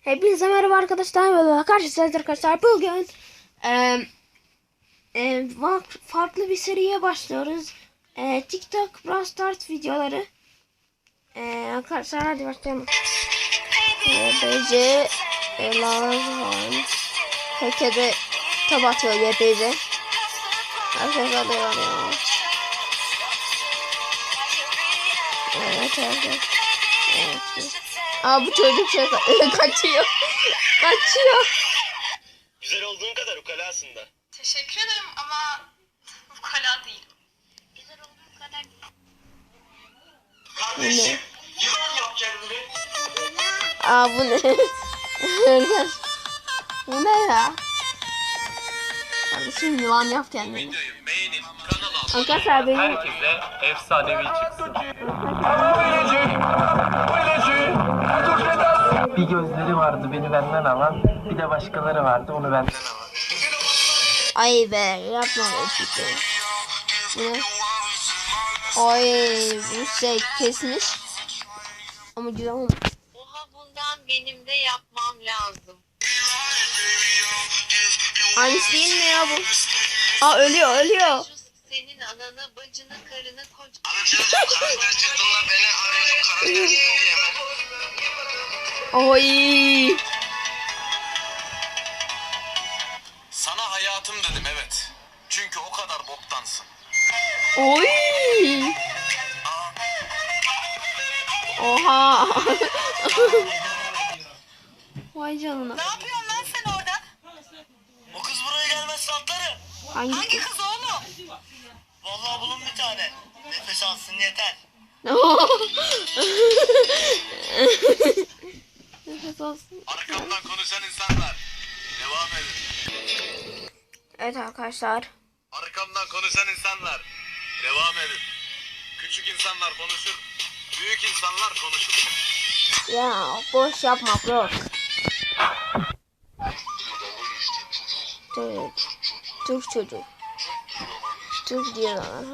Hepinize merhaba arkadaşlar. Merhaba karşınızda arkadaşlar. Bugün e, e, farklı bir seriye başlıyoruz. E, TikTok Brawl Stars videoları. E, arkadaşlar hadi başlayalım. BC Elazığ Herkese tab atıyor YPZ. Herkes alıyor ya. Evet evet. Evet. Aa bu çocuk şey kaçıyor. Kaçıyor. Güzel olduğun kadar ukalasın da. Teşekkür ederim ama bu kala değil. Kardeşim, yılan yap kendini. Aa bu ne? Bu ne ya? Kardeşim yılan yap kendini. Videoyu beğenip kanala abone Arkadaşlar benim Herkese efsanevi çıksın. Bir gözleri vardı beni benden alan, bir de başkaları vardı onu benden alan. ay be yapma işte. Bu ne? Ay bu şey kesmiş. Ama güzel olmuş. Oha bundan benim de yapmam lazım. Aynısı değil mi ya bu? Aa ölüyor ölüyor. Senin ananı, bacını, karını, koca... Anlatıyorsun karakter çıktığında beni arıyorsun karakter çıktın diye mi? Oy. Sana hayatım dedim evet. Çünkü o kadar boktansın. Oy. Oha. Vay canına. Ne yapıyorsun lan sen orada? O kız buraya gelmezse atlarım. Hangi Hangi kız oğlum? Vallahi bulun bir tane. Nefes alsın yeter. Nefes olsun. Arkamdan konuşan insanlar. Devam edin. Evet arkadaşlar. Arkamdan konuşan insanlar. Devam edin. Küçük insanlar konuşur. Büyük insanlar konuşur. Ya boş yapma bro. Türk, Türk çocuk. Türk diyorlar.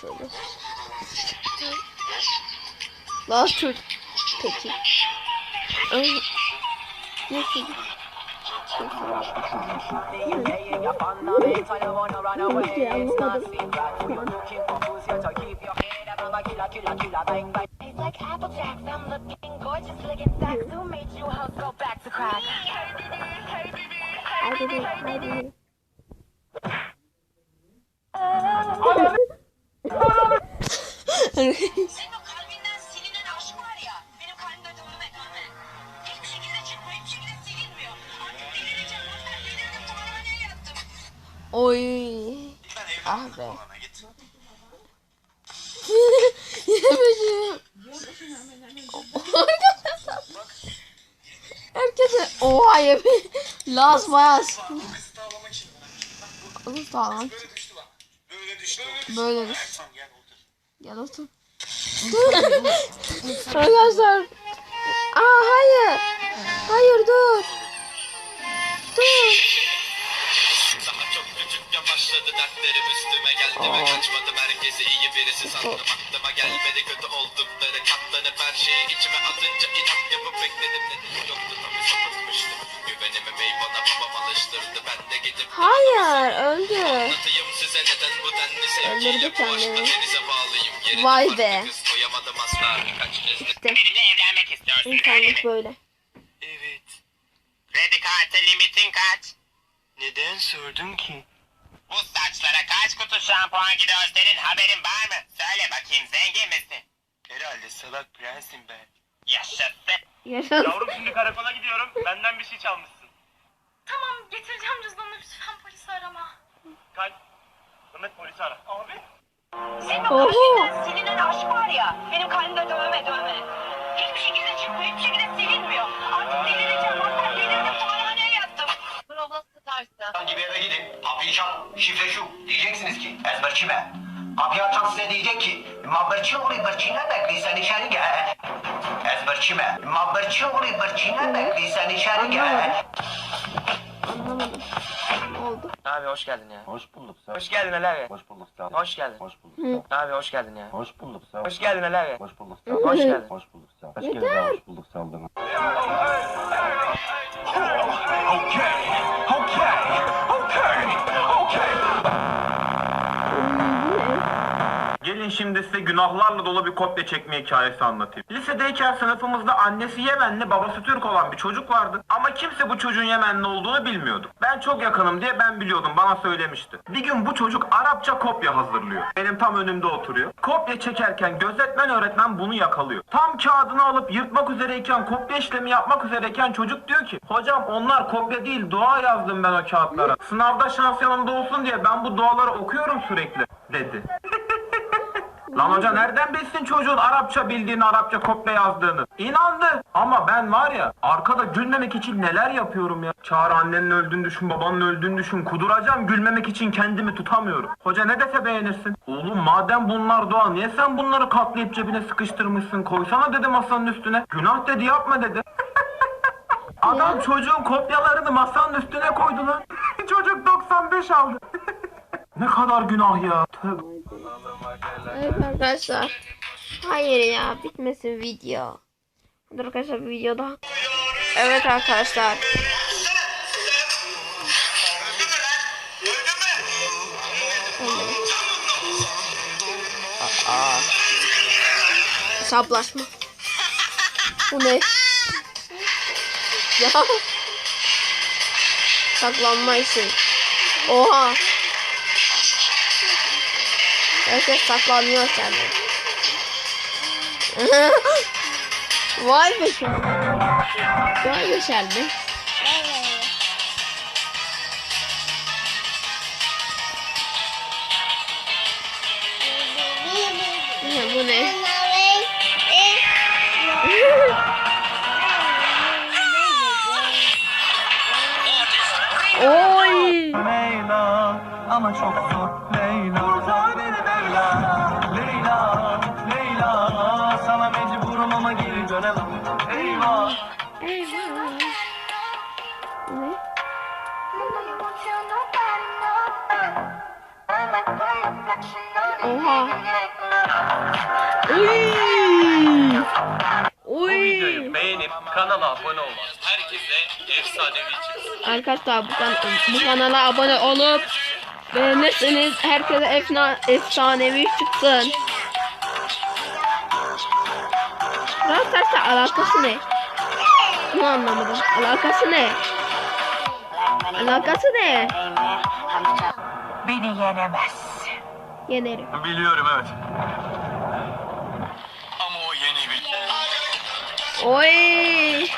Çocuk. Laz Türk. Peki. Çocuk? Tastes like apple jacks. I'm looking gorgeous, looking sex. Who made you hoes go back to crack? Hadi dur, hadi dur. Senin oha yeme. Laz için. Alır tamam. Böyle düştü. Böyle düştü. Gel otur. Gel otur. Arkadaşlar. Aa hayır. Hayır dur. Dur. Daha çok küçükken başladı dertlerim üstüme geldi ve kaçmadım herkesi iyi birisi sandım aklıma gelmedi kötü oldukları katlanıp her şeyi içime atınca inat yapıp bekledim nedeni yoktu tabi sapıtmıştım güvenimi bana babam alıştırdı ben de gidip Hayır öldü. anlatayım size neden bu denli sevgiyle bu aşkla denize bağlıyım Yerine Vay be. kız koyamadım asla kaç kez de- İşte benimle evlenmek istiyorsun internet böyle. Evet. Kredi kartı limitin kaç? Neden sordun ki? Bu saçlara kaç kutu şampuan gidiyor senin haberin var mı? Söyle bakayım zengin misin? Herhalde salak prensim ben. Yaşasın. Yaşasın. Yavrum şimdi karakola gidiyorum, benden bir şey çalmışsın. Tamam getireceğim cüzdanını. Lütfen polisi arama. Kalp, Mehmet polisi ara. Abi. Senin o Oho. kalbinden silinen aşk var ya. Benim kalbimde dönme dönme. Starsa. gibi eve gidin. Kapıyı çal. Şifre şu. Diyeceksiniz ki ezberçi be. Kapıyı açan size diyecek ki mabberçi orayı bırçine bekliysen içeri gel. Ezberçi be. Mabberçi orayı bırçine bekliysen içeri gel. Anlamadım. Ne oldu? Abi hoş geldin ya. Hoş bulduk sağ Hoş geldin Ali abi. Hoş bulduk sağ Hoş geldin. Hoş bulduk sağ Abi hoş geldin ya. Hoş bulduk sağ Hoş geldin Ali abi. Hoş bulduk Hoş geldin. Hoş bulduk sağ Hoş geldin hoş bulduk saldırın. Gelin şimdi size günahlarla dolu bir kopya çekme hikayesi anlatayım. Lisedeyken sınıfımızda annesi Yemenli babası Türk olan bir çocuk vardı. Ama kimse bu çocuğun Yemenli olduğunu bilmiyordu. Ben çok yakınım diye ben biliyordum bana söylemişti. Bir gün bu çocuk Arapça kopya hazırlıyor. Benim tam önümde oturuyor. Kopya çekerken gözetmen öğretmen bunu yakalıyor. Tam kağıdını alıp yırtmak üzereyken kopya işlemi yapmak üzereyken çocuk diyor ki Hocam onlar kopya değil dua yazdım ben o kağıtlara. Sınavda şans yanımda olsun diye ben bu duaları okuyorum sürekli dedi. Lan hoca nereden bilsin çocuğun Arapça bildiğini, Arapça kopya yazdığını? İnandı. Ama ben var ya arkada gülmemek için neler yapıyorum ya. Çağrı annenin öldüğünü düşün, babanın öldüğünü düşün. Kuduracağım gülmemek için kendimi tutamıyorum. Hoca ne dese beğenirsin. Oğlum madem bunlar doğa niye sen bunları katlayıp cebine sıkıştırmışsın? Koysana dedi masanın üstüne. Günah dedi yapma dedi. Adam çocuğun kopyalarını masanın üstüne koydu lan. Çocuk 95 aldı. ne kadar günah ya. Tövbe. Evet arkadaşlar. Hayır ya bitmesin video. Dur arkadaşlar videoda. Evet arkadaşlar. Aa. Hesaplaşma. Bu ne? Ya. Saklanma işi. Oha. Herkes saklanıyor sende. Vay be şu. Vay be şerdi. Ne bu ne? Oy! Leyla ama çok Uy. Bu videoyu beğenip kanala abone olmak. Herkese efsanevi çıksın. Arkadaşlar bu, kan bu kanala abone olup beğenirseniz herkese efna efsanevi çıksın. Brawl Stars'la alakası ne? Bunu anlamadım. Alakası ne? Alakası ne? Beni yenemez. Yenerim. Biliyorum evet. Ama o yeni bir. Oy!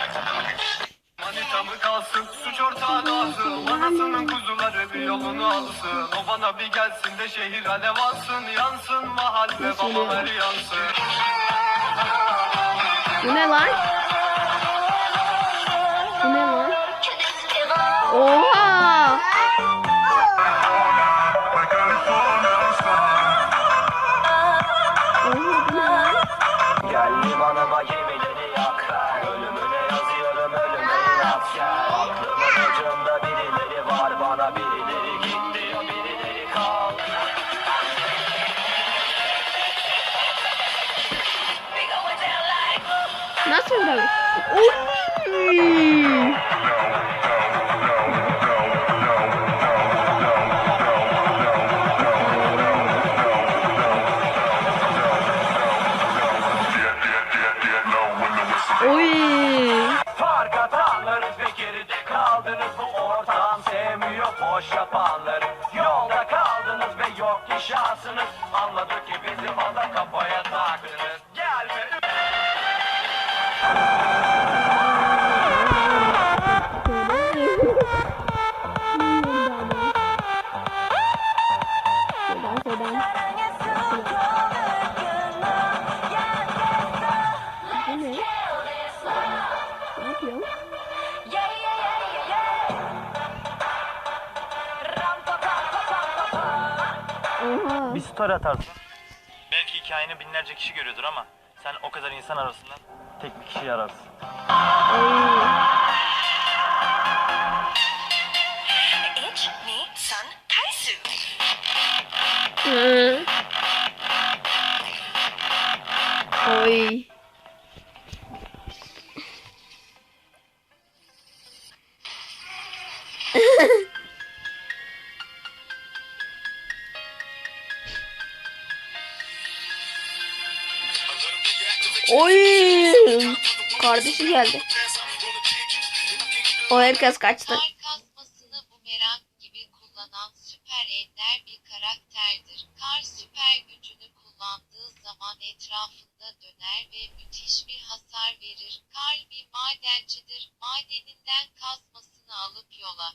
Manita mı kalsın, suç ortağı alsın Anasının kuzuları bir yolunu alsın O bana bir gelsin de şehir alev alsın Yansın mahalle babalar yansın Bu ne lan? Bu ne lan? Oha atarsın Belki hikayeni binlerce kişi görüyordur ama Sen o kadar insan arasından Tek bir kişiyi ararsın Kardeşi geldi. O herkes kaçtı. Kasmasını bumerang gibi kullanan süper ender bir karakterdir. Kar süper gücünü kullandığı zaman etrafında döner ve müthiş bir hasar verir. Kar bir madencidir. Madeninden kazmasını alıp yola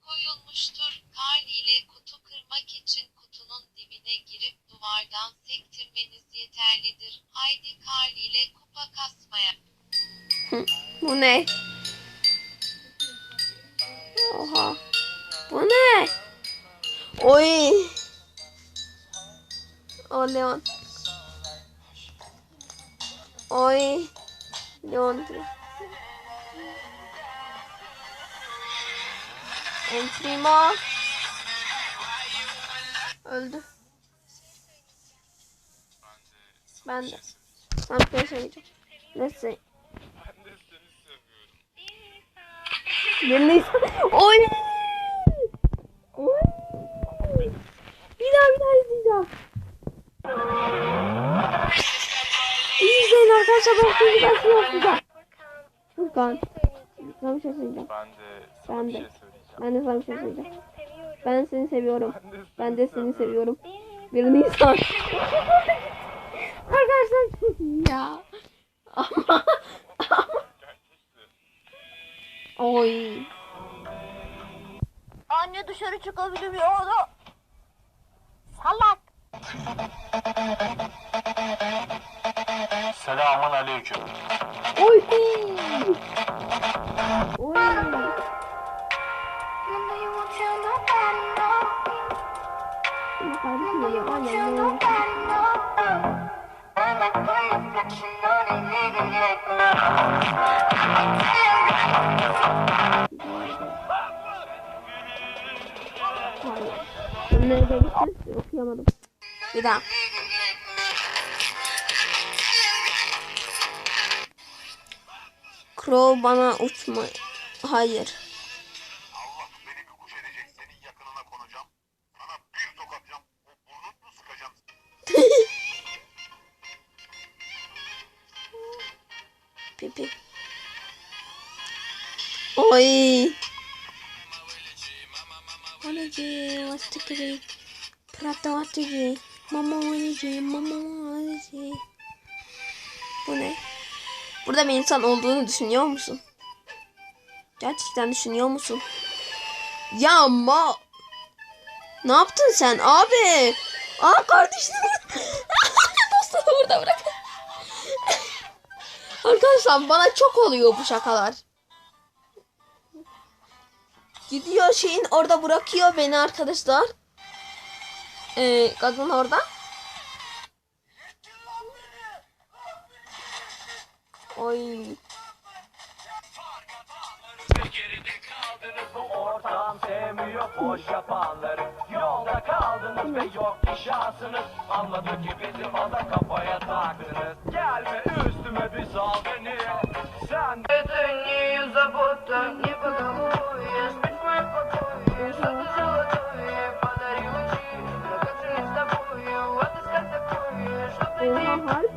koyulmuştur. Kar ile kutu kırmak için kutunun dibine girip duvardan sektirmeniz yeterlidir. Haydi kar ile kupa kasmaya. Bu ne? Oha. Bu ne? Oy. O Leon. Oy. Leon. Primo. Öldü. Ben de. Sana bir şey söyleyeceğim. Ne söyle? Bir Nisan. Oy. Oy. Bir daha bir daha izleyeceğim. İyi izleyin arkadaşlar ben şimdi ben şunu yapacağım. Furkan. Sana bir şey söyleyeceğim. Ben de Ben de. Ben de sana bir şey söyleyeceğim. Ben seni seviyorum. Ben de seni seviyorum. Bir Nisan. arkadaşlar ya. Ama. Oy. Anne dışarı çıkabiliyor. Salak. Selamun aleyküm. Oy. Oy. Aynen öyle. Hayır. Ben nerede gittim? Okuyamadım. Bir daha. Crow bana uçma. Hayır. Oy. Anneciğim, vastıkları. Prata vastıkları. Mama anneciğim, mama anneciğim. Bu ne? Burada bir insan olduğunu düşünüyor musun? Gerçekten düşünüyor musun? Ya ma... Ne yaptın sen abi? Aa kardeşini Dostunu burada bırak. Arkadaşlar bana çok oluyor bu şakalar. Gidiyor şeyin orada bırakıyor beni arkadaşlar. Ee, kadın orada. Oy. Gelme üstüme bir sal beni Sen Bütün yüzü buttun gibi